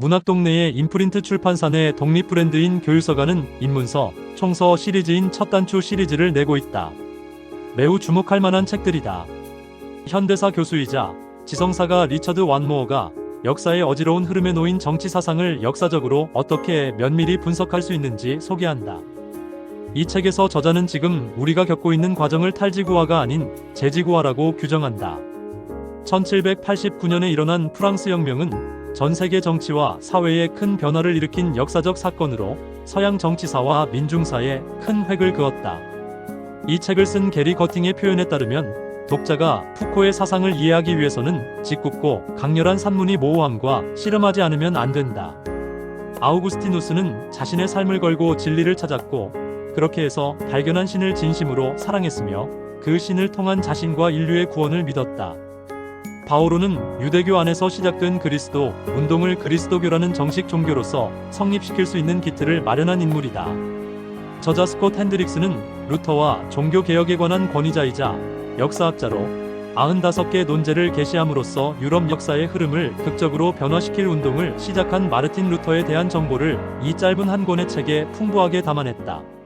문학동네의 인프린트 출판사 내 독립 브랜드인 교유서가는 인문서, 총서 시리즈인 첫 단추 시리즈를 내고 있다. 매우 주목할 만한 책들이다. 현대사 교수이자 지성사가 리처드 완모어가 역사의 어지러운 흐름에 놓인 정치 사상을 역사적으로 어떻게 면밀히 분석할 수 있는지 소개한다. 이 책에서 저자는 지금 우리가 겪고 있는 과정을 탈지구화가 아닌 재지구화라고 규정한다. 1789년에 일어난 프랑스 혁명은 전 세계 정치와 사회에 큰 변화를 일으킨 역사적 사건으로 서양 정치사와 민중사에 큰 획을 그었다. 이 책을 쓴 게리 거팅의 표현에 따르면 독자가 푸코의 사상을 이해하기 위해서는 짓궂고 강렬한 산문이 모호함과 씨름하지 않으면 안 된다. 아우구스티누스는 자신의 삶을 걸고 진리를 찾았고 그렇게 해서 발견한 신을 진심으로 사랑했으며 그 신을 통한 자신과 인류의 구원을 믿었다. 바오로는 유대교 안에서 시작된 그리스도 운동을 그리스도교라는 정식 종교로서 성립시킬 수 있는 기틀을 마련한 인물이다. 저자 스콧 핸드릭스는 루터와 종교 개혁에 관한 권위자이자 역사학자로 95개 논제를 게시함으로써 유럽 역사의 흐름을 극적으로 변화시킬 운동을 시작한 마르틴 루터에 대한 정보를 이 짧은 한 권의 책에 풍부하게 담아냈다.